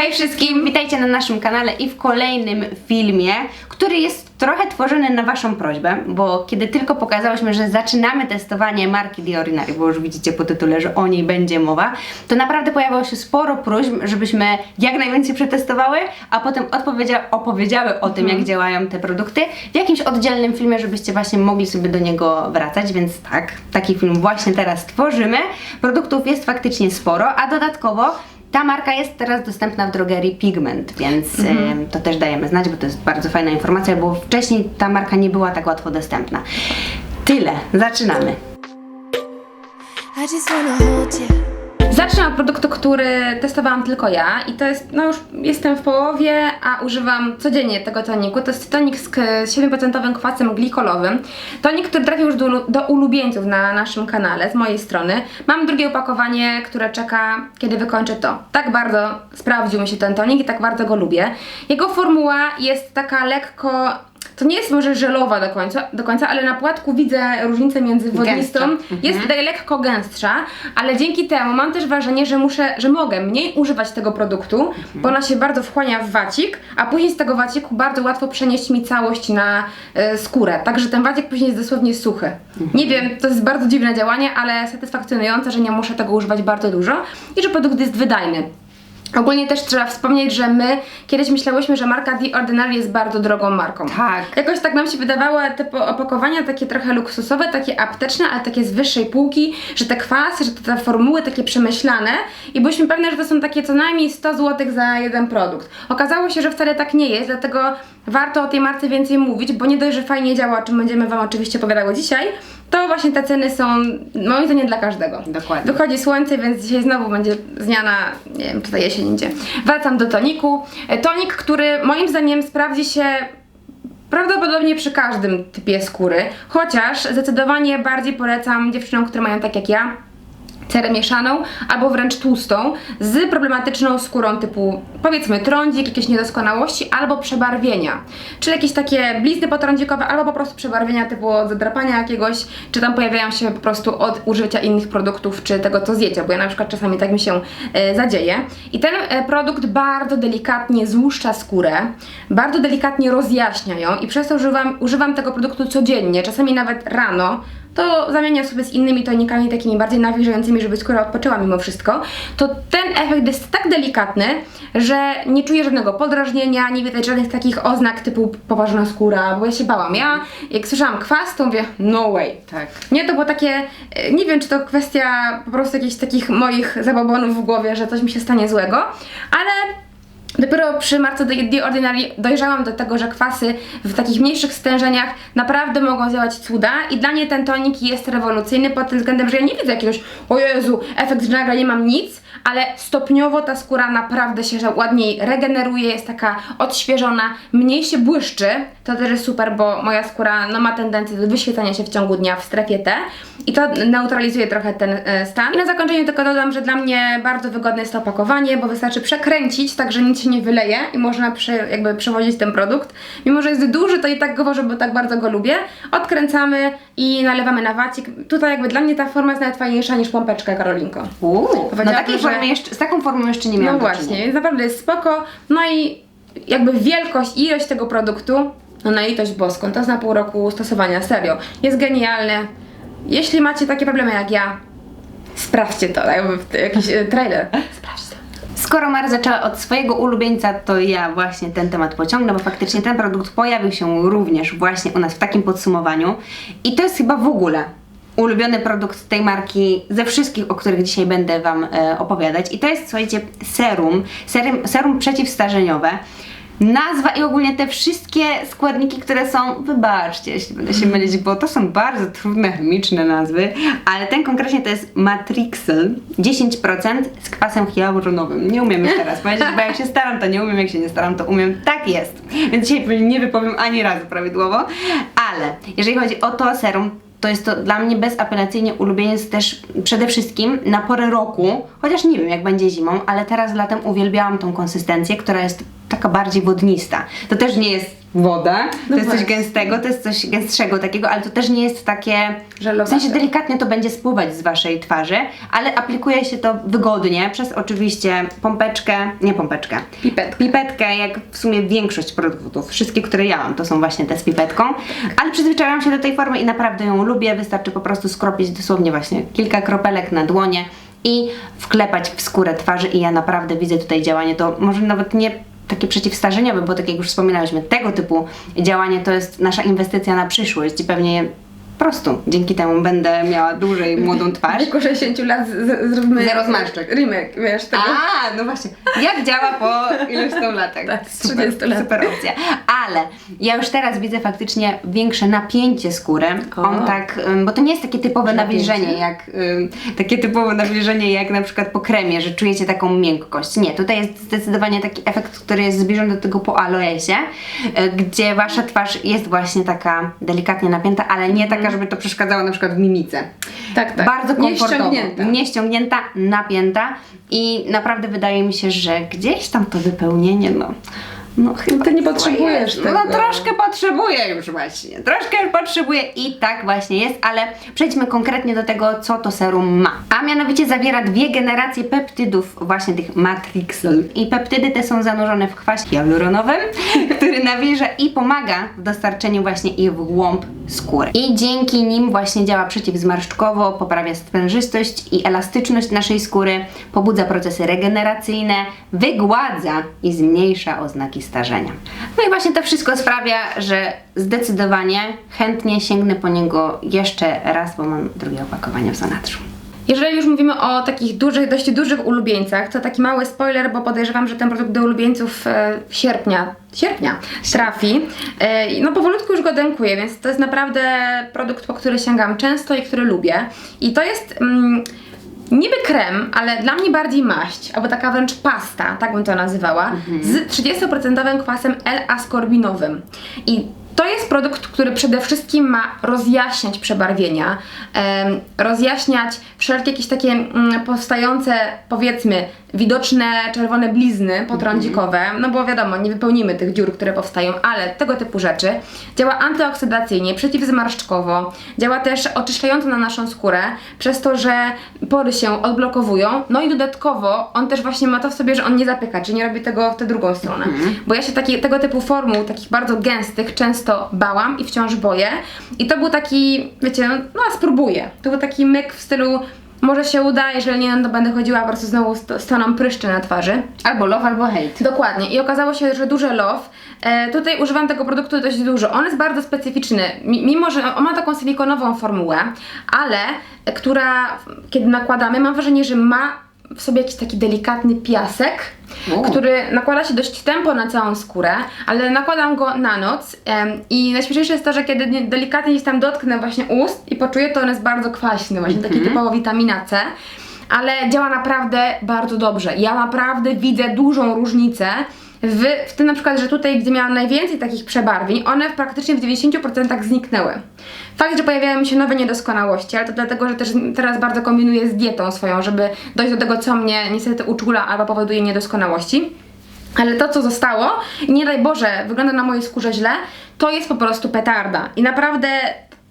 Hej wszystkim, witajcie na naszym kanale i w kolejnym filmie, który jest trochę tworzony na Waszą prośbę, bo kiedy tylko pokazałyśmy, że zaczynamy testowanie marki The Ordinary, bo już widzicie po tytule, że o niej będzie mowa, to naprawdę pojawiło się sporo próśb, żebyśmy jak najwięcej przetestowały, a potem opowiedziały o tym, jak działają te produkty w jakimś oddzielnym filmie, żebyście właśnie mogli sobie do niego wracać, więc tak, taki film właśnie teraz tworzymy. Produktów jest faktycznie sporo, a dodatkowo ta marka jest teraz dostępna w drogerii Pigment, więc em, to też dajemy znać, bo to jest bardzo fajna informacja, bo wcześniej ta marka nie była tak łatwo dostępna. Tyle, zaczynamy. I just wanna hold you. Zacznę od produktu, który testowałam tylko ja i to jest, no już jestem w połowie, a używam codziennie tego toniku. To jest tonik z k- 7% kwasem glikolowym. Tonik, który trafił już do, do ulubieńców na naszym kanale z mojej strony. Mam drugie opakowanie, które czeka, kiedy wykończę to. Tak bardzo sprawdził mi się ten tonik i tak bardzo go lubię. Jego formuła jest taka lekko to nie jest może żelowa do końca, do końca, ale na płatku widzę różnicę między wodnistą. Gęstsza. Jest tutaj lekko gęstsza, ale dzięki temu mam też wrażenie, że muszę, że mogę mniej używać tego produktu, bo ona się bardzo wchłania w wacik, a później z tego waciku bardzo łatwo przenieść mi całość na e, skórę. Także ten wacik później jest dosłownie suchy. Nie wiem, to jest bardzo dziwne działanie, ale satysfakcjonujące, że nie muszę tego używać bardzo dużo i że produkt jest wydajny. Ogólnie też trzeba wspomnieć, że my kiedyś myślałyśmy, że marka The Ordinary jest bardzo drogą marką. Tak. Jakoś tak nam się wydawały te opakowania takie trochę luksusowe, takie apteczne, ale takie z wyższej półki, że te kwasy, że te formuły takie przemyślane i byliśmy pewne, że to są takie co najmniej 100 zł za jeden produkt. Okazało się, że wcale tak nie jest, dlatego warto o tej marce więcej mówić, bo nie dość, że fajnie działa, o czym będziemy Wam oczywiście opowiadały dzisiaj, to właśnie te ceny są moim zdaniem dla każdego. Dokładnie. Wychodzi słońce, więc dzisiaj znowu będzie zmiana, nie wiem, czy to jesień idzie. Wracam do toniku. E, Tonik, który moim zdaniem sprawdzi się prawdopodobnie przy każdym typie skóry, chociaż zdecydowanie bardziej polecam dziewczynom, które mają tak jak ja, cerę mieszaną albo wręcz tłustą z problematyczną skórą typu powiedzmy trądzik, jakieś niedoskonałości albo przebarwienia. Czyli jakieś takie blizny potrądzikowe albo po prostu przebarwienia typu zadrapania jakiegoś, czy tam pojawiają się po prostu od użycia innych produktów, czy tego co zjecie, bo ja na przykład czasami tak mi się e, zadzieje. I ten e, produkt bardzo delikatnie złuszcza skórę, bardzo delikatnie rozjaśnia ją i przez to używam, używam tego produktu codziennie, czasami nawet rano, to zamieniam sobie z innymi tonikami takimi bardziej nawilżającymi, żeby skóra odpoczęła mimo wszystko, to ten efekt jest tak delikatny, że nie czuję żadnego podrażnienia, nie widać żadnych takich oznak typu poważna skóra, bo ja się bałam. Ja jak słyszałam kwas, to mówię no way. Tak. Nie, to było takie, e, nie wiem czy to kwestia po prostu jakichś takich moich zabobonów w głowie, że coś mi się stanie złego, ale Dopiero przy marce The Ordinary dojrzałam do tego, że kwasy w takich mniejszych stężeniach naprawdę mogą działać cuda i dla mnie ten tonik jest rewolucyjny pod tym względem, że ja nie widzę jakiegoś o Jezu, efekt, że nagle nie mam nic, ale stopniowo ta skóra naprawdę się ładniej regeneruje, jest taka odświeżona, mniej się błyszczy, to też jest super, bo moja skóra no, ma tendencję do wyświecania się w ciągu dnia w strefie T i to neutralizuje trochę ten e, stan. I na zakończenie tylko dodam, że dla mnie bardzo wygodne jest to opakowanie, bo wystarczy przekręcić, tak że nic się nie wyleje i można przy, jakby przewozić ten produkt. Mimo, że jest duży, to i tak go bo tak bardzo go lubię. Odkręcamy i nalewamy na wacik. Tutaj jakby dla mnie ta forma jest nawet fajniejsza niż pompeczka Karolinko. Uuu, no takiej że- formy jeszcze, z taką formą jeszcze nie No miałam do właśnie, więc naprawdę jest spoko. No i jakby wielkość, ilość tego produktu, no na litość boską, to jest na pół roku stosowania, serio. Jest genialny. Jeśli macie takie problemy jak ja, sprawdźcie to, jakby jakiś e, trailer. Sprawdźcie. Skoro Mar zaczęła od swojego ulubieńca, to ja właśnie ten temat pociągnę, bo faktycznie ten produkt pojawił się również właśnie u nas w takim podsumowaniu i to jest chyba w ogóle ulubiony produkt tej marki ze wszystkich, o których dzisiaj będę Wam e, opowiadać i to jest, słuchajcie, serum, serum, serum przeciwstarzeniowe. Nazwa i ogólnie te wszystkie składniki, które są, wybaczcie, jeśli będę się mylić, bo to są bardzo trudne chemiczne nazwy, ale ten konkretnie to jest Matrixyl 10% z kwasem hialuronowym. Nie umiem już teraz powiedzieć, bo jak się staram, to nie umiem, jak się nie staram, to umiem. Tak jest. Więc dzisiaj nie wypowiem ani razu prawidłowo, ale jeżeli chodzi o to serum, to jest to dla mnie bezapelacyjnie ulubieniec też przede wszystkim na porę roku, chociaż nie wiem jak będzie zimą, ale teraz latem uwielbiałam tą konsystencję, która jest taka bardziej wodnista. To też nie jest woda, to No jest coś właśnie. gęstego, to jest coś gęstszego takiego, ale to też nie jest takie, w Żelowate. sensie delikatnie to będzie spływać z Waszej twarzy, ale aplikuje się to wygodnie przez oczywiście pompeczkę, nie pompeczkę, Pipetkę. pipetkę, jak w sumie większość produktów, wszystkie, które ja mam, to są właśnie te z pipetką, ale przyzwyczaiłam się do tej formy i naprawdę ją lubię, wystarczy po prostu skropić dosłownie właśnie kilka kropelek na dłonie i wklepać w skórę twarzy i ja naprawdę widzę tutaj działanie, to może nawet nie takie przeciwstarzeniowe, bo tak jak już wspominałyśmy, tego typu działanie to jest nasza inwestycja na przyszłość i pewnie prostu dzięki temu będę miała dłużej młodą W twarz. wieku 60 lat z, z, zróbmy Zero zmarszczek. Remake, wiesz, tego. A, no właśnie. Jak działa po iluś tam latach? Tak, super, 30 lat. super opcja. Ale ja już teraz widzę faktycznie większe napięcie skóry. O. On tak, bo to nie jest takie typowe Napięcie? nawilżenie, jak takie typowe nawilżenie jak na przykład po kremie, że czujecie taką miękkość. Nie, tutaj jest zdecydowanie taki efekt, który jest zbliżony do tego po aloesie, y, gdzie wasza twarz jest właśnie taka delikatnie napięta, ale nie taka, żeby to przeszkadzało na przykład w mimice. Tak, tak. Bardzo komfortowo. ściągnięta. Nie ściągnięta, napięta i naprawdę wydaje mi się, że gdzieś tam to wypełnienie, no. No chyba Ty nie potrzebujesz jest. tego. No troszkę potrzebuję już właśnie. Troszkę potrzebuję i tak właśnie jest, ale przejdźmy konkretnie do tego, co to serum ma. A mianowicie zawiera dwie generacje peptydów, właśnie tych matrixol. I peptydy te są zanurzone w kwasie hialuronowym, który nawilża i pomaga w dostarczeniu właśnie ich w głąb skóry. I dzięki nim właśnie działa przeciwzmarszczkowo, poprawia sprężystość i elastyczność naszej skóry, pobudza procesy regeneracyjne, wygładza i zmniejsza oznaki starzenia. No i właśnie to wszystko sprawia, że zdecydowanie chętnie sięgnę po niego jeszcze raz, bo mam drugie opakowanie w zanadrzu. Jeżeli już mówimy o takich dużych, dość dużych ulubieńcach, to taki mały spoiler, bo podejrzewam, że ten produkt do ulubieńców e, sierpnia, sierpnia trafi. E, no powolutku już go dękuję, więc to jest naprawdę produkt, po który sięgam często i który lubię. I to jest mm, niby krem, ale dla mnie bardziej maść, albo taka wręcz pasta, tak bym to nazywała, z 30% kwasem L-askorbinowym. I to jest produkt, który przede wszystkim ma rozjaśniać przebarwienia, rozjaśniać wszelkie jakieś takie mm, powstające, powiedzmy, widoczne czerwone blizny potrądzikowe, no bo wiadomo, nie wypełnimy tych dziur, które powstają, ale tego typu rzeczy. Działa antyoksydacyjnie, przeciwzmarszczkowo, działa też oczyszczająco na naszą skórę, przez to, że pory się odblokowują, no i dodatkowo on też właśnie ma to w sobie, że on nie zapycha, czyli nie robi tego w tę drugą stronę. Bo ja się taki, tego typu formuł, takich bardzo gęstych, często bałam i wciąż boję. I to był taki, wiecie, no a spróbuję. To był taki myk w stylu może się uda, jeżeli nie, no to będę chodziła po prostu znowu z z toną pryszczy na twarzy. Albo love, albo hate. Dokładnie. I okazało się, że duże love. E, tutaj używam tego produktu dość dużo. On jest bardzo specyficzny, mi- mimo że on ma taką silikonową formułę, ale e, która, kiedy nakładamy, mam wrażenie, że ma w sobie jakiś taki delikatny piasek, U. który nakłada się dość tempo na całą skórę, ale nakładam go na noc em, i najśmieszniejsze jest to, że kiedy nie- delikatnie gdzieś tam dotknę właśnie ust i poczuję, to on jest bardzo kwaśny, właśnie taki typowo witamina C ale działa naprawdę bardzo dobrze. Ja naprawdę widzę dużą różnicę w, w tym na przykład, że tutaj, gdzie miałam najwięcej takich przebarwień, one praktycznie w 90% zniknęły. Fakt, że pojawiają się nowe niedoskonałości, ale to dlatego, że też teraz bardzo kombinuję z dietą swoją, żeby dojść do tego, co mnie niestety uczula albo powoduje niedoskonałości. Ale to, co zostało, nie daj Boże, wygląda na mojej skórze źle, to jest po prostu petarda. I naprawdę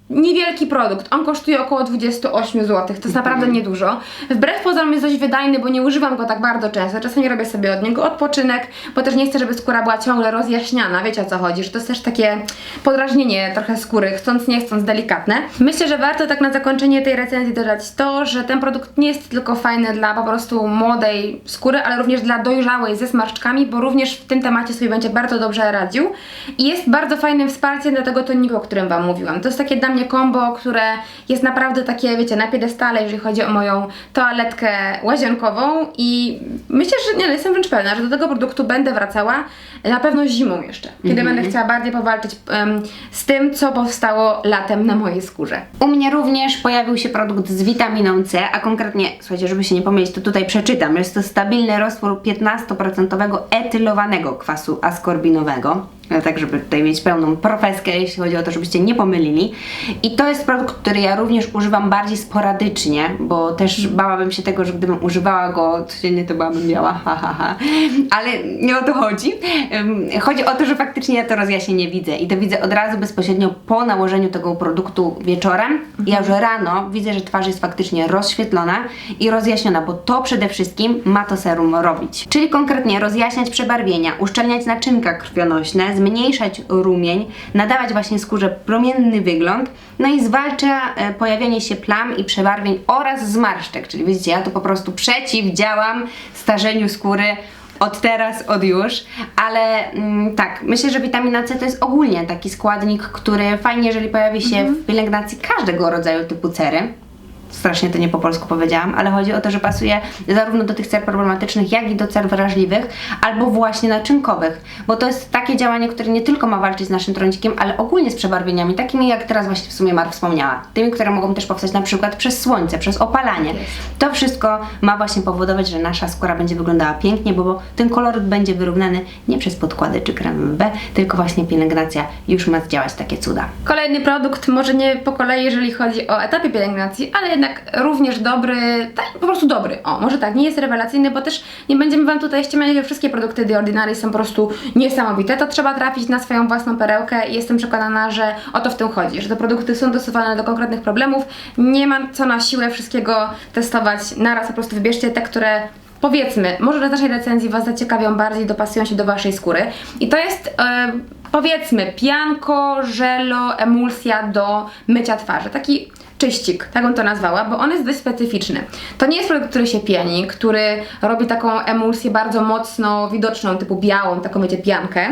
niewielki produkt. On kosztuje około 28 zł. To jest naprawdę niedużo. Wbrew pozorom jest dość wydajny, bo nie używam go tak bardzo często. Czasami robię sobie od niego odpoczynek, bo też nie chcę, żeby skóra była ciągle rozjaśniana. Wiecie o co chodzi, że to jest też takie podrażnienie trochę skóry, chcąc nie chcąc delikatne. Myślę, że warto tak na zakończenie tej recenzji dodać to, że ten produkt nie jest tylko fajny dla po prostu młodej skóry, ale również dla dojrzałej ze smarszczkami, bo również w tym temacie sobie będzie bardzo dobrze radził i jest bardzo fajnym wsparciem dla tego toniku, o którym Wam mówiłam. To jest takie dla mnie kombo, które jest naprawdę takie, wiecie, na piedestale, jeżeli chodzi o moją toaletkę łazienkową i myślę, że nie, no, jestem wręcz pewna, że do tego produktu będę wracała na pewno zimą jeszcze, kiedy będę chciała bardziej powalczyć em, z tym, co powstało latem na mojej skórze. U mnie również pojawił się produkt z witaminą C, a konkretnie, słuchajcie, żeby się nie pomylić, to tutaj przeczytam. Jest to stabilny roztwór 15% etylowanego kwasu askorbinowego. Tak żeby tutaj mieć pełną profeskę, jeśli chodzi o to, żebyście nie pomylili. I to jest produkt, który ja również używam bardziej sporadycznie, bo też bałabym się tego, że gdybym używała go codziennie, to byłabym miała ha, ha, ha. Ale nie o to chodzi. Chodzi o to, że faktycznie ja to rozjaśnienie widzę i to widzę od razu bezpośrednio po nałożeniu tego produktu wieczorem. Ja już rano widzę, że twarz jest faktycznie rozświetlona i rozjaśniona, bo to przede wszystkim ma to serum robić. Czyli konkretnie rozjaśniać przebarwienia, uszczelniać naczynka krwionośne, zmniejszać rumień, nadawać właśnie skórze promienny wygląd, no i zwalcza e, pojawianie się plam i przebarwień oraz zmarszczek. Czyli widzicie, ja tu po prostu przeciwdziałam starzeniu skóry od teraz, od już, ale mm, tak, myślę, że witamina C to jest ogólnie taki składnik, który fajnie, jeżeli pojawi się w pielęgnacji każdego rodzaju typu cery. Strasznie to nie po polsku powiedziałam, ale chodzi o to, że pasuje zarówno do tych cer problematycznych, jak i do cer wrażliwych, albo właśnie naczynkowych, bo to jest takie działanie, które nie tylko ma walczyć z naszym trądzikiem, ale ogólnie z przebarwieniami, takimi jak teraz właśnie w sumie Mar wspomniała, tymi, które mogą też powstać na przykład przez słońce, przez opalanie. To wszystko ma właśnie powodować, że nasza skóra będzie wyglądała pięknie, bo, ten koloryt będzie wyrównany nie przez podkłady czy krem B, tylko właśnie pielęgnacja już ma zdziałać takie cuda. Kolejny produkt, może nie po kolei, jeżeli chodzi o etapie pielęgnacji, ale jednak również dobry, tak, po prostu dobry. O, może tak, nie jest rewelacyjny, bo też nie będziemy Wam tutaj ściemniać, że wszystkie produkty The Ordinary są po prostu niesamowite. To trzeba trafić na swoją własną perełkę i jestem przekonana, że o to w tym chodzi, że te produkty są dostosowane do konkretnych problemów. Nie ma co na siłę wszystkiego testować naraz, po prostu wybierzcie te, które powiedzmy, może na naszej recenzji Was zaciekawią bardziej, dopasują się do Waszej skóry. I to jest, e, powiedzmy, pianko, żelo, emulsja do mycia twarzy. Taki czyścik, tak bym to nazwała, bo on jest dość specyficzny. To nie jest produkt, który się pieni, który robi taką emulsję bardzo mocno widoczną, typu białą, taką wiecie, piankę.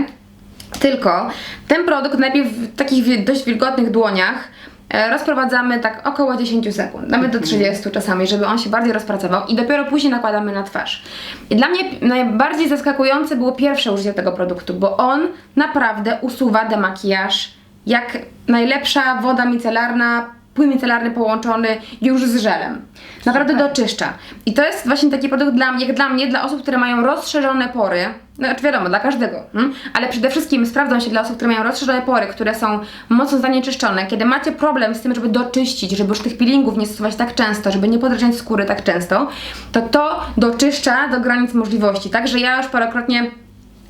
Tylko ten produkt najpierw w takich dość wilgotnych dłoniach e, rozprowadzamy tak około 10 sekund, nawet do 30 czasami, żeby on się bardziej rozpracował i dopiero później nakładamy na twarz. I dla mnie najbardziej zaskakujące było pierwsze użycie tego produktu, bo on naprawdę usuwa demakijaż jak najlepsza woda micelarna, płyn micelarny połączony już z żelem. Naprawdę doczyszcza. I to jest właśnie taki produkt dla jak dla mnie, dla osób, które mają rozszerzone pory. Znaczy wiadomo, dla każdego, mm? ale przede wszystkim sprawdzą się dla osób, które mają rozszerzone pory, które są mocno zanieczyszczone. Kiedy macie problem z tym, żeby doczyścić, żeby już tych peelingów nie stosować tak często, żeby nie podrażniać skóry tak często, to to doczyszcza do granic możliwości. Także ja już parokrotnie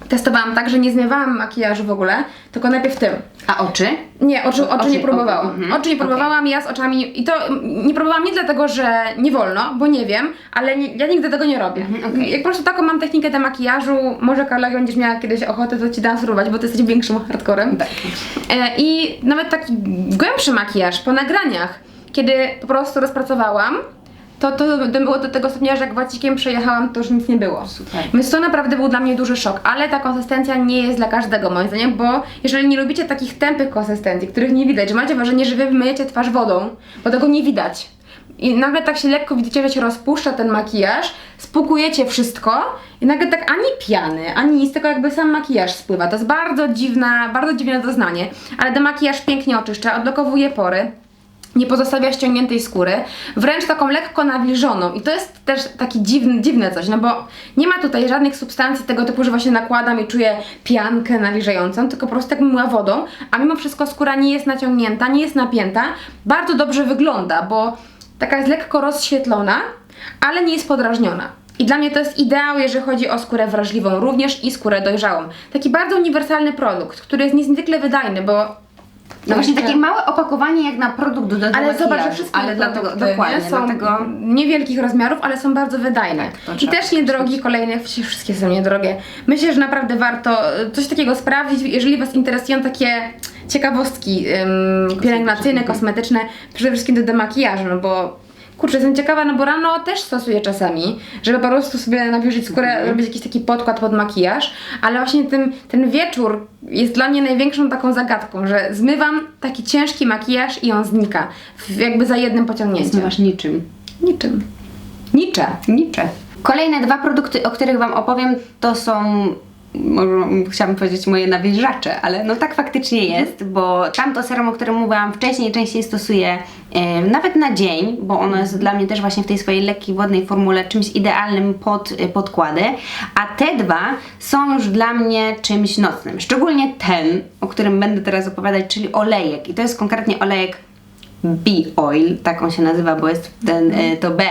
testowałam tak, że nie zmywałam makijażu w ogóle, tylko najpierw tym. A oczy? Nie, oczy, oczy, Oczy, nie próbowałam. oko, mhm. Oczy nie próbowałam, ja z oczami. I to nie próbowałam nie dlatego, że nie wolno, bo nie wiem, ale nie, ja nigdy tego nie robię. Mhm, okej. Jak po prostu taką mam technikę do makijażu, może Karla, jak będziesz miała kiedyś ochotę, to ci dam spróbować, bo ty jesteś większym hardcorem. Tak. E, I nawet taki głębszy makijaż po nagraniach, kiedy po prostu rozpracowałam. To, to było do tego stopnia, że jak wacikiem przejechałam, to już nic nie było. Super. Więc to naprawdę był dla mnie duży szok, ale ta konsystencja nie jest dla każdego moim zdaniem, bo jeżeli nie lubicie takich tępych konsystencji, których nie widać, że macie wrażenie, że wy myjecie twarz wodą, bo tego nie widać. I nagle tak się lekko widzicie, że się rozpuszcza ten makijaż, spłukujecie wszystko i nagle tak ani piany, ani nic, tylko jakby sam makijaż spływa. To jest bardzo dziwna, bardzo dziwne doznanie, ale ten makijaż pięknie oczyszcza, odblokowuje pory nie pozostawia ściągniętej skóry, wręcz taką lekko nawilżoną i to jest też taki dziwny, dziwne coś, no bo nie ma tutaj żadnych substancji tego typu, że właśnie nakładam i czuję piankę nawilżającą, tylko po prostu myła wodą, a mimo wszystko skóra nie jest naciągnięta, nie jest napięta, bardzo dobrze wygląda, bo taka jest lekko rozświetlona, ale nie jest podrażniona. I dla mnie to jest ideał, jeżeli chodzi o skórę wrażliwą, również i skórę dojrzałą. Taki bardzo uniwersalny produkt, który jest niezwykle wydajny, bo No właśnie takie małe opakowanie jak na produkt do ale zobacz, że wszystkie ale dlatego, produkty, dokładnie, nie? są dlatego niewielkich rozmiarów, ale są bardzo wydajne. Tak, to I trzeba też niedrogi, kolejne, wszystkie są niedrogie. Myślę, że naprawdę warto e, coś takiego sprawdzić, jeżeli Was interesują takie ciekawostki pielęgnacyjne, kosmetyczne, przede wszystkim do demakijażu, no bo kurczę, jestem ciekawa, no bo rano też stosuję czasami, żeby po prostu sobie nawilżyć skórę, Mhm. robić jakiś taki podkład pod makijaż, ale właśnie ten, ten wieczór jest dla mnie największą taką zagadką, że zmywam taki ciężki makijaż i on znika, jakby za jednym pociągnięciem. zmywasz niczym. Niczym. Nicze. Nicze. Kolejne dwa produkty, o których Wam opowiem, to są może chciałabym powiedzieć moje nawilżacze, ale no tak faktycznie jest, bo tamto serum, o którym mówiłam wcześniej, częściej stosuję e, nawet na dzień, bo ono jest dla mnie też właśnie w tej swojej lekkiej, wodnej formule czymś idealnym pod e, podkłady, a te dwa są już dla mnie czymś nocnym. Szczególnie ten, o którym będę teraz opowiadać, czyli olejek. I to jest konkretnie olejek B-oil, tak on się nazywa, bo jest ten, e, to B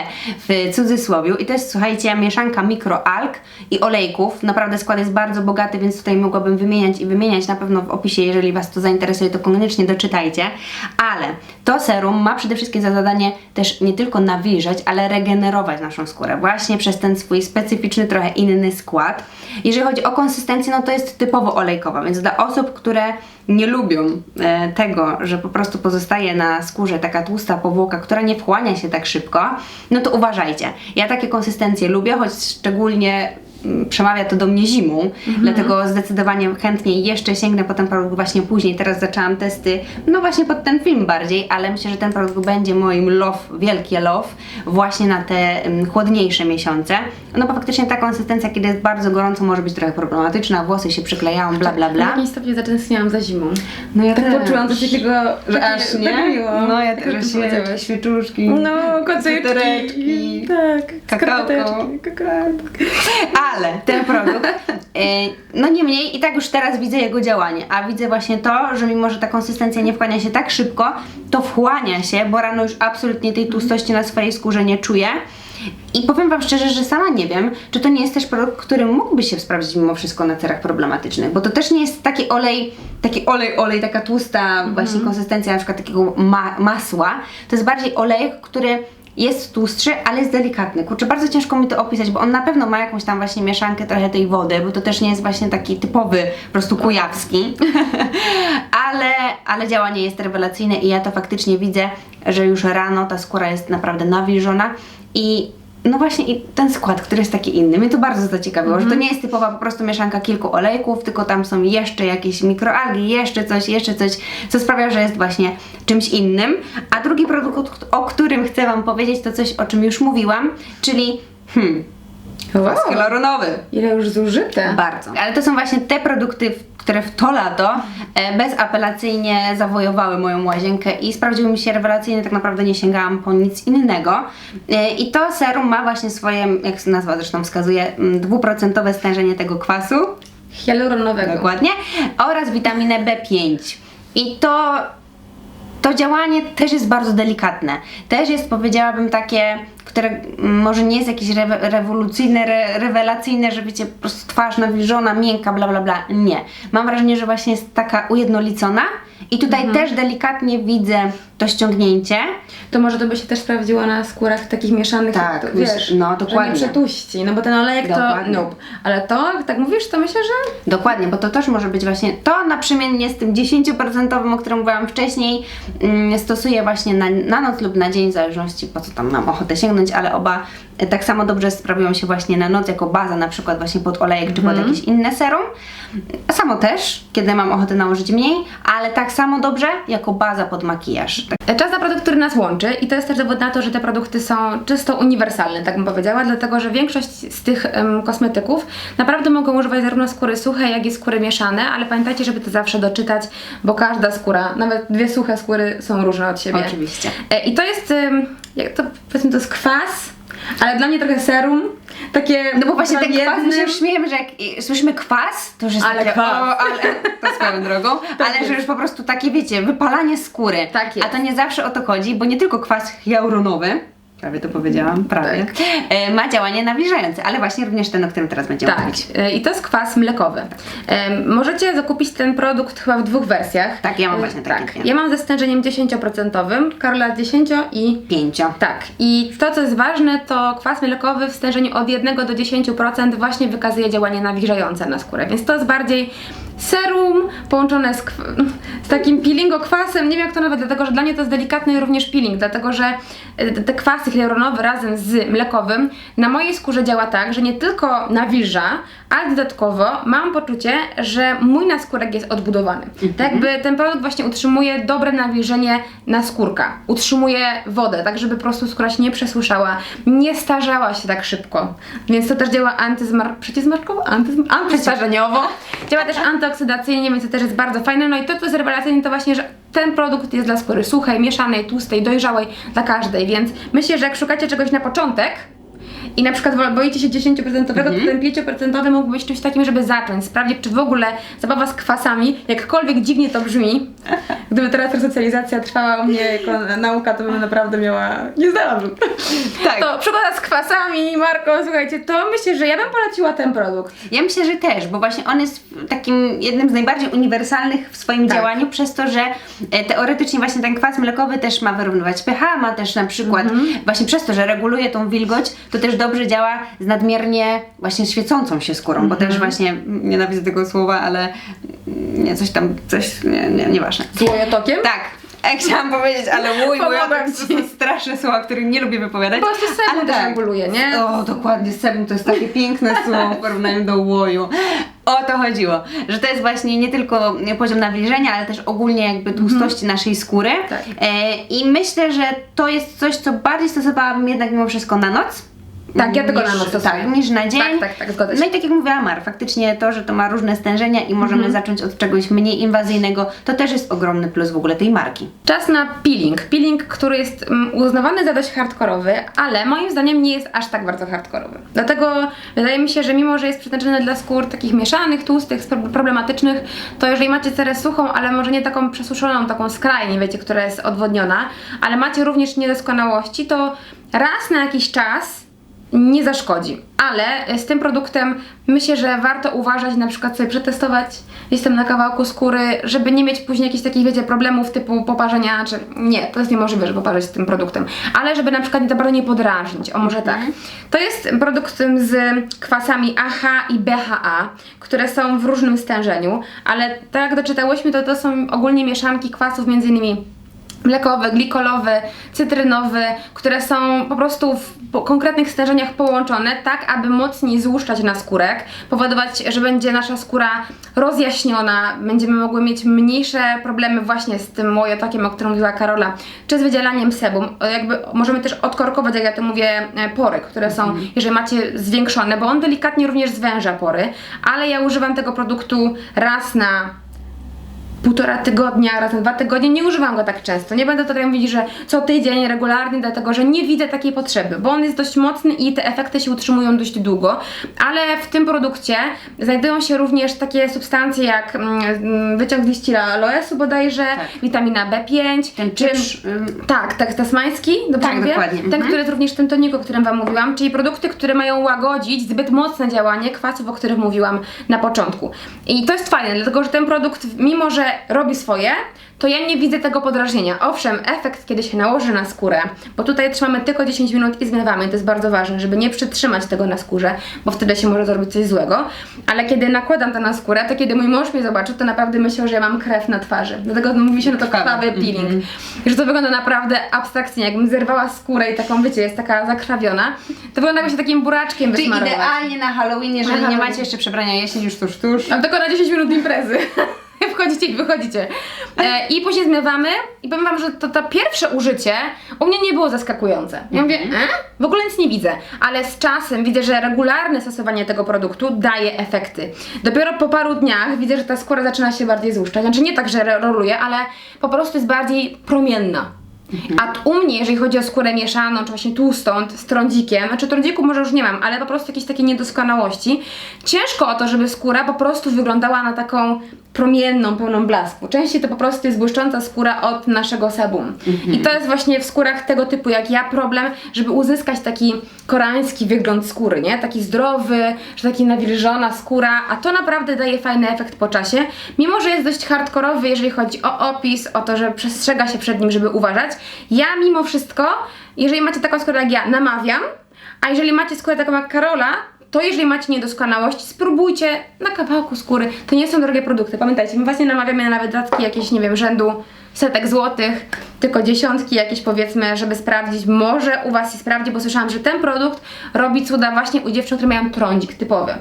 w cudzysłowiu. I to jest, słuchajcie, mieszanka mikroalg i olejków. Naprawdę skład jest bardzo bogaty, więc tutaj mogłabym wymieniać i wymieniać na pewno w opisie, jeżeli Was to zainteresuje, to koniecznie doczytajcie. Ale to serum ma przede wszystkim za zadanie też nie tylko nawilżać, ale regenerować naszą skórę, właśnie przez ten swój specyficzny, trochę inny skład. Jeżeli chodzi o konsystencję, no to jest typowo olejkowa, więc dla osób, które nie lubią e, tego, że po prostu pozostaje na skórze taka tłusta powłoka, która nie wchłania się tak szybko, no to uważajcie. Ja takie konsystencje lubię, choć szczególnie przemawia to do mnie zimą, dlatego zdecydowanie chętniej jeszcze sięgnę po ten produkt właśnie później. Teraz zaczęłam testy, no właśnie pod ten film bardziej, ale myślę, że ten produkt będzie moim love, wielkie love właśnie na te mm, chłodniejsze miesiące. No bo faktycznie ta konsystencja, kiedy jest bardzo gorąco, może być trochę problematyczna, włosy się przyklejają, bla bla W bla. jakimś stopniu zatęskniłam za zimą. No ja Tak też. poczułam coś takiego, Że aż nie? tak miło. No ja Tak też powiedziałaś. świeczuszki. No, kocyczki. Tak, skarpeteczki, kakałko. Ale ten produkt, e, no niemniej i tak już teraz widzę jego działanie, a widzę właśnie to, że mimo, że ta konsystencja nie wchłania się tak szybko, to wchłania się, bo rano już absolutnie tej tłustości na swojej skórze nie czuję. I powiem Wam szczerze, że sama nie wiem, czy to nie jest też produkt, który mógłby się sprawdzić mimo wszystko na cerach problematycznych, bo to też nie jest taki olej, taki olej, olej, taka tłusta właśnie konsystencja na przykład takiego ma masła. To jest bardziej olejek, który jest tłustszy, ale jest delikatny. Kurczę, bardzo ciężko mi to opisać, bo on na pewno ma jakąś tam właśnie mieszankę trochę tej wody, bo to też nie jest właśnie taki typowy, po prostu kujawski. ale, ale działanie jest rewelacyjne i ja to faktycznie widzę, że już rano ta skóra jest naprawdę nawilżona i no właśnie i ten skład, który jest taki inny, mnie to bardzo zaciekawiło, że to nie jest typowa po prostu mieszanka kilku olejków, tylko tam są jeszcze jakieś mikroalgi, jeszcze coś, jeszcze coś, co sprawia, że jest właśnie czymś innym. A drugi produkt, o którym chcę Wam powiedzieć, to coś, o czym już mówiłam, czyli hmm, Wow. hialuronowy. Ile już zużyte. Bardzo. Ale to są właśnie te produkty, które w to lato e, bezapelacyjnie zawojowały moją łazienkę i sprawdziły mi się rewelacyjnie, tak naprawdę nie sięgałam po nic innego. E, I to serum ma właśnie swoje, jak nazwa zresztą wskazuje, dwuprocentowe stężenie tego kwasu, Hialuronowego. dokładnie, oraz witaminę B5. I to to działanie też jest bardzo delikatne. Też jest, powiedziałabym, takie, które może nie jest jakieś rewe- rewolucyjne, re- rewelacyjne, że wiecie, po prostu twarz nawilżona, miękka, bla bla bla. Nie. Mam wrażenie, że właśnie jest taka ujednolicona i tutaj też delikatnie widzę to ściągnięcie. To może to by się też sprawdziło na skórach takich mieszanych, Tak, to, wiesz, no, dokładnie. nie przetuści, no bo ten olejek Dokładnie. to nope. Ale to, jak tak mówisz, to myślę, że Dokładnie, bo to też może być właśnie to naprzemiennie z tym 10%, o którym mówiłam wcześniej, mm, stosuję właśnie na, na noc lub na dzień, w zależności po co tam mam ochotę sięgnąć, ale oba tak samo dobrze sprawują się właśnie na noc jako baza, na przykład właśnie pod olejek czy pod jakieś inne serum. Samo też, kiedy mam ochotę nałożyć mniej, ale tak samo dobrze jako baza pod makijaż. Tak. Czas na produkt, który nas łączy i to jest też dowód na to, że te produkty są czysto uniwersalne, tak bym powiedziała, dlatego że większość z tych em, kosmetyków naprawdę mogą używać zarówno skóry suche, jak i skóry mieszane, ale pamiętajcie, żeby to zawsze doczytać, bo każda skóra, nawet dwie suche skóry są różne od siebie. Oczywiście. E, I to jest, jak to powiedzmy, to jest kwas, ale dla mnie trochę serum, takie No bo właśnie ten kwas, my się już śmiejemy, że jak i- słyszymy kwas, to już jest Ale takie, kwas. o, ale, to swoją drogą, ale że już po prostu takie, wiecie, wypalanie skóry. Tak jest. A to nie zawsze o to chodzi, bo nie tylko kwas hialuronowy, prawie to powiedziałam, prawie, e, ma działanie nawilżające, ale właśnie również ten, o którym teraz będziemy Tak, mówić. e, i to jest kwas mlekowy. Em, możecie zakupić ten produkt chyba w dwóch wersjach. Tak, ja mam E, właśnie taki Tak, klient. ja mam ze stężeniem 10%, Karola 10 i Pięcio. tak. I to, co jest ważne, to kwas mlekowy w stężeniu od 1 do 10% właśnie wykazuje działanie nawilżające na skórę, więc to jest bardziej serum połączone z, z takim peelingokwasem, nie wiem jak to nawet, dlatego że dla mnie to jest delikatny również peeling, dlatego że e, te kwasy hialuronowe razem z mlekowym na mojej skórze działa tak, że nie tylko nawilża, ale dodatkowo mam poczucie, że mój naskórek jest odbudowany. Tak jakby ten produkt właśnie utrzymuje dobre nawilżenie naskórka, utrzymuje wodę, tak żeby po prostu skóra się nie przesłyszała, nie starzała się tak szybko. Więc to też działa antyzmar... Antystarzeniowo. Działa też antyoksydacyjnie, więc to też jest bardzo fajne. No i to, co jest rewelacyjne, to właśnie, że ten produkt jest dla skóry suchej, mieszanej, tłustej, dojrzałej, dla każdej, więc myślę, że jak szukacie czegoś na początek, i na przykład boicie się 10%, to ten 5% mógłby być czymś takim, żeby zacząć, sprawdzić, czy w ogóle zabawa z kwasami, jakkolwiek dziwnie to brzmi, gdyby teraz resocjalizacja trwała u mnie jako nauka, to bym naprawdę miała, nie znalazłbym. Tak. To przygoda z kwasami, Marko, słuchajcie, to myślę, że ja bym poleciła ten produkt. Ja myślę, że też, bo właśnie on jest takim jednym z najbardziej uniwersalnych w swoim Tak. działaniu, przez to, że e, teoretycznie właśnie ten kwas mlekowy też ma wyrównywać pH, ma też na przykład Mhm. właśnie przez to, że reguluje tą wilgoć, to też dobrze działa z nadmiernie właśnie świecącą się skórą, bo Mhm. też właśnie mm, nienawidzę tego słowa, ale mm, nie, coś tam, coś, nie, nie, nieważne. Złojotokiem? Tak. Ja chciałam powiedzieć, ale mój, Pomogłam to są straszne słowa, których nie lubię wypowiadać. Po prostu sebum ale też tak. reguluje, nie? O, dokładnie, sebum to jest takie piękne słowo w porównaniu do łoju. O to chodziło, że to jest właśnie nie tylko poziom nawilżenia, ale też ogólnie jakby tłustości naszej skóry. Tak. E, I myślę, że to jest coś, co bardziej stosowałabym jednak mimo wszystko na noc. Tak, ja tylko na noc. Tak, niż na dzień. Tak, tak, tak, zgodzę się. No i tak jak mówiła Mar, faktycznie to, że to ma różne stężenia i możemy Mhm. zacząć od czegoś mniej inwazyjnego, to też jest ogromny plus w ogóle tej marki. Czas na peeling. Peeling, który jest mm, uznawany za dość hardkorowy, ale moim zdaniem nie jest aż tak bardzo hardkorowy. Dlatego wydaje mi się, że mimo, że jest przeznaczony dla skór takich mieszanych, tłustych, problematycznych, to jeżeli macie cerę suchą, ale może nie taką przesuszoną, taką skrajnie, wiecie, która jest odwodniona, ale macie również niedoskonałości, to raz na jakiś czas nie zaszkodzi. Ale z tym produktem myślę, że warto uważać, na przykład sobie przetestować tam na kawałku skóry, żeby nie mieć później jakichś takich, wiecie, problemów typu poparzenia, czy nie, to jest niemożliwe, żeby poparzeć tym produktem, ale żeby na przykład nie za bardzo nie podrażnić, o może tak. To jest produkt z kwasami AHA i BHA, które są w różnym stężeniu, ale tak jak doczytałyśmy, to to są ogólnie mieszanki kwasów między innymi mlekowy, glikolowy, cytrynowy, które są po prostu w po- konkretnych stężeniach połączone, tak aby mocniej złuszczać naskórek, powodować, że będzie nasza skóra rozjaśniona, będziemy mogły mieć mniejsze problemy właśnie z tym łojotokiem, o którym mówiła Karola, czy z wydzielaniem sebum. O, Jakby możemy też odkorkować, jak ja to mówię, e, pory, które są, jeżeli macie zwiększone, bo on delikatnie również zwęża pory, ale ja używam tego produktu raz na półtora tygodnia, raz na dwa tygodnie, nie używam go tak często. Nie będę tutaj mówić, że co tydzień regularnie, dlatego że nie widzę takiej potrzeby, bo on jest dość mocny i te efekty się utrzymują dość długo, ale w tym produkcie znajdują się również takie substancje jak mm, mm, wyciąg z liści aloesu bodajże, Tak. witamina B5, Ten czy- ym, tak, tak, tasmański, dobrze Tak, mówię? dokładnie, Ten, mhm. który jest również w tym toniku, o którym Wam mówiłam, czyli produkty, które mają łagodzić zbyt mocne działanie kwasów, o których mówiłam na początku. I to jest fajne, dlatego że ten produkt, mimo że robi swoje, to ja nie widzę tego podrażnienia. Owszem, efekt, kiedy się nałoży na skórę, bo tutaj trzymamy tylko 10 minut i zmywamy, to jest bardzo ważne, żeby nie przytrzymać tego na skórze, bo wtedy się może zrobić coś złego, ale kiedy nakładam to na skórę, to kiedy mój mąż mnie zobaczy, to naprawdę myślał, że ja mam krew na twarzy. Dlatego mówi się na to krwawy peeling. I że to wygląda naprawdę abstrakcyjnie, jakbym zerwała skórę i taką, wiecie, jest taka zakrwawiona, to wygląda jakby się takim buraczkiem Czyli idealnie na Halloween, jeżeli Na nie Halloween. macie jeszcze przebrania jesień już tuż, tuż. Mam tylko na 10 minut imprezy. Wchodzicie i wychodzicie. E, I później zmywamy i powiem wam, że to, to pierwsze użycie u mnie nie było zaskakujące. Ja mówię, e? w ogóle nic nie widzę, ale z czasem widzę, że regularne stosowanie tego produktu daje efekty. Dopiero po paru dniach widzę, że ta skóra zaczyna się bardziej złuszczać. Znaczy nie tak, że ro- roluje, ale po prostu jest bardziej promienna. A u mnie, jeżeli chodzi o skórę mieszaną, czy właśnie tłustą, z trądzikiem, znaczy trądziku może już nie mam, ale po prostu jakieś takie niedoskonałości, ciężko o to, żeby skóra po prostu wyglądała na taką promienną, pełną blasku. Częściej to po prostu jest błyszcząca skóra od naszego sebum. I to jest właśnie w skórach tego typu jak ja problem, żeby uzyskać taki koreański wygląd skóry, nie? Taki zdrowy, że taki nawilżona skóra, a to naprawdę daje fajny efekt po czasie, mimo że jest dość hardkorowy, jeżeli chodzi o opis, o to, że przestrzega się przed nim, żeby uważać. Ja mimo wszystko, jeżeli macie taką skórę jak ja, namawiam, a jeżeli macie skórę taką jak Karola, to jeżeli macie niedoskonałości, spróbujcie na kawałku skóry. To nie są drogie produkty. Pamiętajcie, my właśnie namawiamy na wydatki jakieś, nie wiem, rzędu setek złotych, tylko dziesiątki jakieś powiedzmy, żeby sprawdzić, może u Was się sprawdzi, bo słyszałam, że ten produkt robi cuda właśnie u dziewczyn, które mają trądzik typowy.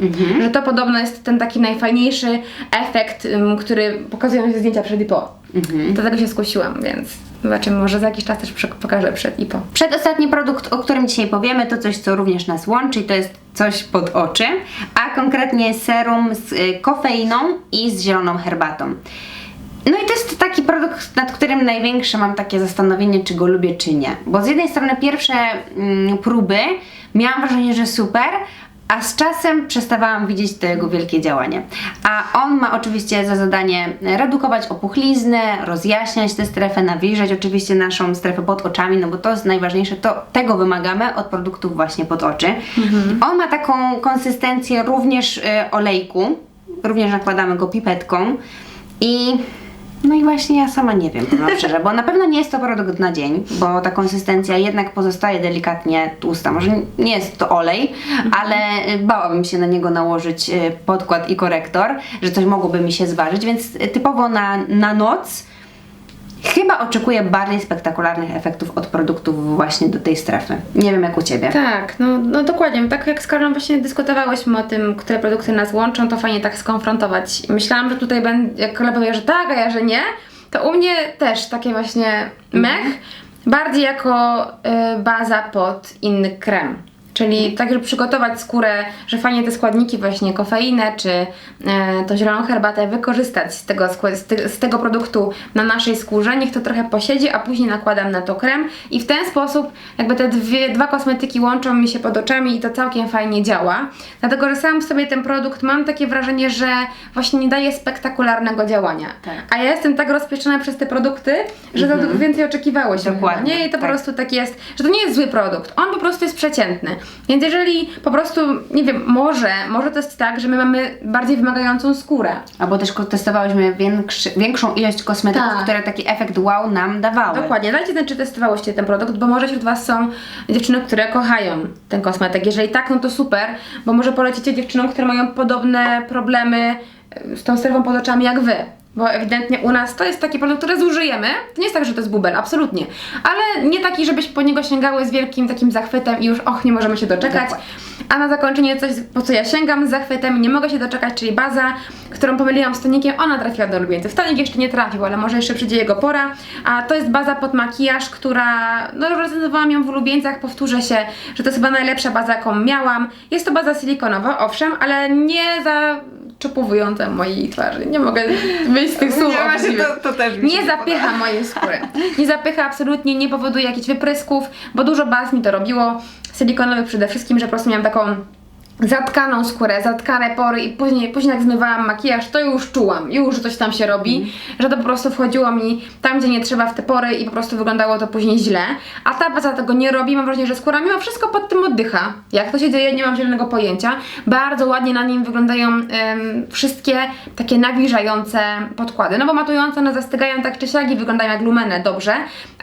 Że to podobno jest ten taki najfajniejszy efekt, który pokazują się zdjęcia przed i po. Do tego się skusiłam, więc zobaczymy, może za jakiś czas też pokażę przed i po. Przedostatni produkt, o którym dzisiaj powiemy, to coś, co również nas łączy i to jest coś pod oczy, a konkretnie serum z y, kofeiną i z zieloną herbatą. No i to jest taki produkt, nad którym największe mam takie zastanowienie, czy go lubię, czy nie. Bo z jednej strony pierwsze mm, próby miałam wrażenie, że super, a z czasem przestawałam widzieć to jego wielkie działanie. A on ma oczywiście za zadanie redukować opuchlizny, rozjaśniać tę strefę, nawilżać oczywiście naszą strefę pod oczami, no bo to jest najważniejsze, to tego wymagamy od produktów właśnie pod oczy. On ma taką konsystencję również y, olejku, również nakładamy go pipetką i no i właśnie ja sama nie wiem, powiem szczerze, bo na pewno nie jest to produkt na dzień, bo ta konsystencja jednak pozostaje delikatnie tłusta. Może nie jest to olej, ale y, bałabym się na niego nałożyć y, podkład i korektor, że coś mogłoby mi się zważyć, więc y, typowo na, na noc chyba oczekuję bardziej spektakularnych efektów od produktów właśnie do tej strefy. Nie wiem jak u Ciebie. Tak, no, no dokładnie. Tak jak z Karolą właśnie dyskutowałyśmy o tym, które produkty nas łączą, to fajnie tak skonfrontować. I Myślałam, że tutaj będę, jak Karola powie, że tak, a ja, że nie, to u mnie też takie właśnie mech, bardziej jako y, baza pod inny krem. Czyli tak, żeby przygotować skórę, że fajnie te składniki, właśnie kofeinę czy e, tą zieloną herbatę wykorzystać z tego, z, te, z tego produktu na naszej skórze, niech to trochę posiedzi, a później nakładam na to krem i w ten sposób jakby te dwie, dwa kosmetyki łączą mi się pod oczami i to całkiem fajnie działa. Dlatego, że sam w sobie ten produkt mam takie wrażenie, że właśnie nie daje spektakularnego działania. Tak. A ja jestem tak rozpieszczona przez te produkty, że za to więcej oczekiwałyśmy. Dokładnie, chyba, Nie? I to tak. po prostu tak jest, że to nie jest zły produkt, on po prostu jest przeciętny. Więc jeżeli po prostu, nie wiem, może, może to jest tak, że my mamy bardziej wymagającą skórę. Albo też testowałyśmy większy, większą ilość kosmetyków, Tak. które taki efekt wow nam dawały. Dokładnie, dajcie znać, czy testowałyście ten produkt, bo może wśród Was są dziewczyny, które kochają ten kosmetyk. Jeżeli tak, no to super, bo może polecicie dziewczynom, które mają podobne problemy e, z tą strefą pod oczami jak Wy. Bo ewidentnie u nas to jest taki produkt, który zużyjemy. To nie jest tak, że to jest bubel, absolutnie. Ale nie taki, żebyś po niego sięgały z wielkim takim zachwytem i już och, nie możemy się doczekać. A na zakończenie coś, po co ja sięgam z zachwytem i nie mogę się doczekać, czyli baza, którą pomyliłam z tonikiem, ona trafiła do ulubieńców. Tonik jeszcze nie trafił, ale może jeszcze przyjdzie jego pora. A to jest baza pod makijaż, która, no recenzowałam ją w ulubieńcach, powtórzę się, że to jest chyba najlepsza baza, jaką miałam. Jest to baza silikonowa, owszem, ale nie za czopowująca mojej twarzy. Nie mogę wyjść z tych słów. Nie, właśnie to- to też mi Nie nie zapycha mojej skóry. Nie zapycha absolutnie, nie powoduje jakichś wyprysków, bo dużo baz mi to robiło. Silikonowych przede wszystkim, że po prostu miałam taką zatkaną skórę, zatkane pory i później, później jak zmywałam makijaż, to już czułam, już coś tam się robi, że to po prostu wchodziło mi tam, gdzie nie trzeba w te pory i po prostu wyglądało to później źle. A ta baza tego nie robi, mam wrażenie, że skóra mimo wszystko pod tym oddycha. Jak to się dzieje, nie mam zielonego pojęcia. Bardzo ładnie na nim wyglądają em, wszystkie takie nawilżające podkłady. No bo matujące one zastygają tak czy siak i wyglądają jak lumene, dobrze,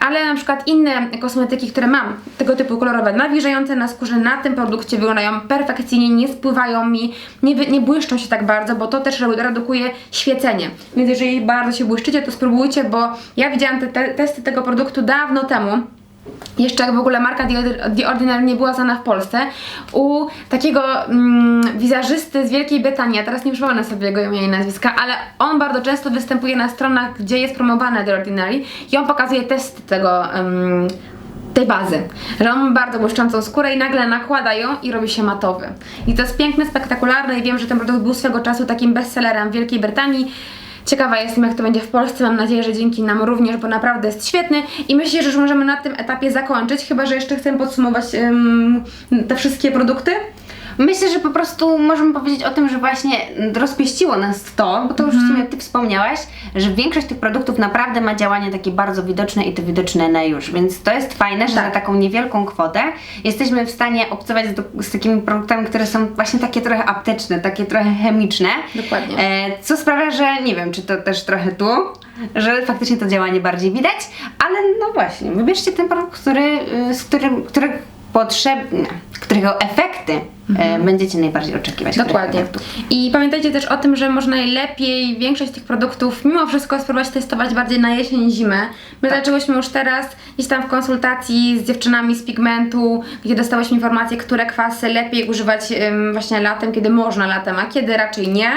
ale na przykład inne kosmetyki, które mam, tego typu kolorowe, nawilżające na skórze na tym produkcie wyglądają perfekcyjnie, nie spływają mi, nie, nie błyszczą się tak bardzo, bo to też redu- redukuje świecenie. Więc jeżeli bardzo się błyszczycie, to spróbujcie, bo ja widziałam te, te testy tego produktu dawno temu. Jeszcze jak w ogóle marka The Ordi- The Ordinary nie była znana w Polsce, u takiego mm, wizerzysty z Wielkiej Brytanii, ja teraz nie przypomnę sobie jego imienia i nazwiska, ale on bardzo często występuje na stronach, gdzie jest promowane The Ordinary i on pokazuje testy tego, em, tej bazy, ma bardzo błyszczącą skórę i nagle nakłada ją i robi się matowy. I to jest piękne, spektakularne i wiem, że ten produkt był swego czasu takim bestsellerem w Wielkiej Brytanii. Ciekawa jestem, jak to będzie w Polsce. Mam nadzieję, że dzięki nam również, bo naprawdę jest świetny. I myślę, że już możemy na tym etapie zakończyć, chyba że jeszcze chcę podsumować te wszystkie produkty. Myślę, że po prostu możemy powiedzieć o tym, że właśnie rozpieściło nas to, bo to już w sumie Ty wspomniałaś, że większość tych produktów naprawdę ma działanie takie bardzo widoczne i to widoczne na już, więc to jest fajne, że Tak. za taką niewielką kwotę jesteśmy w stanie obcować z, z takimi produktami, które są właśnie takie trochę apteczne, takie trochę chemiczne. Dokładnie. E, co sprawia, że nie wiem, czy to też trochę tu, że faktycznie to działanie bardziej widać, ale no właśnie, wybierzcie ten produkt, który, y, z którym, który potrzebny, którego efekty e, będziecie najbardziej oczekiwać. Dokładnie. I pamiętajcie też o tym, że można najlepiej większość tych produktów mimo wszystko spróbować testować bardziej na jesień, zimę. My Tak. zaczęłyśmy już teraz, gdzieś tam w konsultacji z dziewczynami z pigmentu, gdzie dostałyśmy informacje, które kwasy lepiej używać właśnie latem, kiedy można latem, a kiedy raczej nie.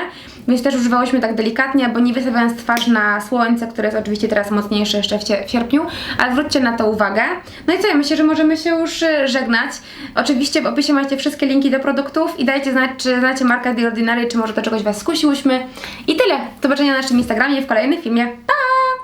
Więc też używałyśmy tak delikatnie, bo nie wystawiając twarz na słońce, które jest oczywiście teraz mocniejsze jeszcze w, sierpniu, ale zwróćcie na to uwagę. No i co, ja myślę, że możemy się już y, żegnać. Oczywiście w opisie macie wszystkie linki do produktów i dajcie znać, czy znacie markę The Ordinary, czy może do czegoś Was skusiłyśmy. I tyle. Do zobaczenia na naszym Instagramie w kolejnym filmie. Pa!